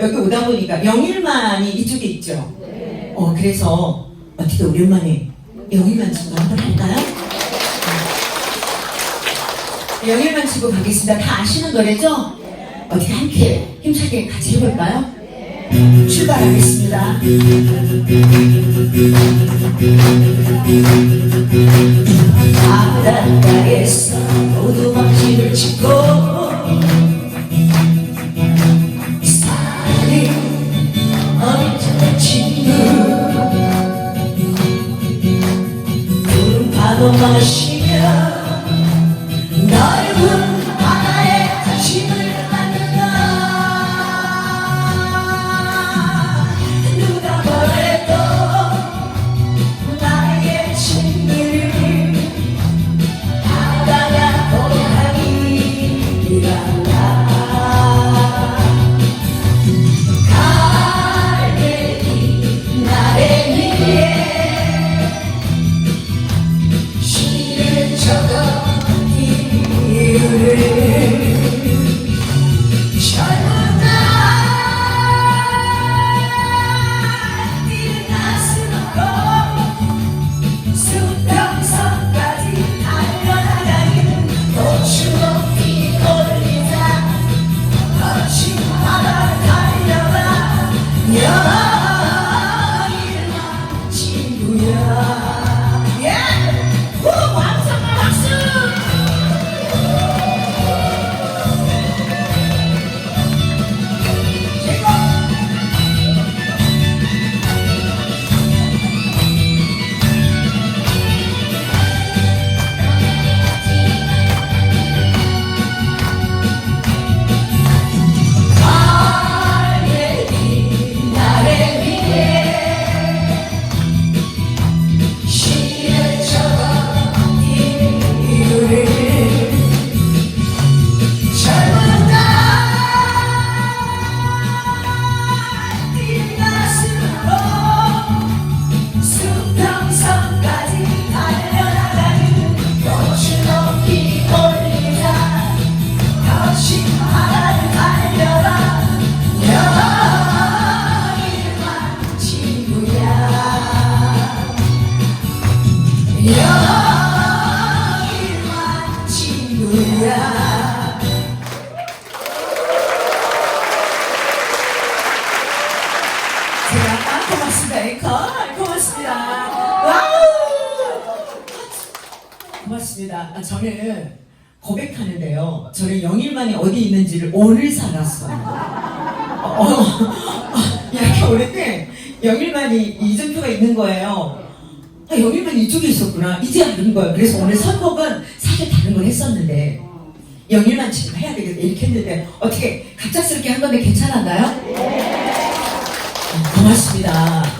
여기 오다 보니까 영일만이 이쪽에 있죠. 어 그래서 어떻게 오랜만에 영일만 치고 한번 할까요? 네, 영일만 치고 가겠습니다. 다 아시는 노래죠? 어떻게 함께 힘차게 같이 해볼까요? 출발하겠습니다. 바닷가에서 친구 푸른 파도 마시 시를 여기만 친구야 제가 아, 고맙습니다. 앵커 고맙습니다 고맙습니다 아, 저는 고백하는데요. 저는 영일만이 어디 있는지를 오늘 살았어요. 어, 어, 이렇게 오랬는데 영일만이 이정표가 있는 거예요 아, 영일만이 이쪽에 있었구나. 이제 아는 거예요. 그래서 오늘 선곡은 사실 다른 걸 했었는데 영일만 지금 해야 되겠다 이렇게 했는데 어떻게 갑작스럽게 한 건데 괜찮았나요? 음, 고맙습니다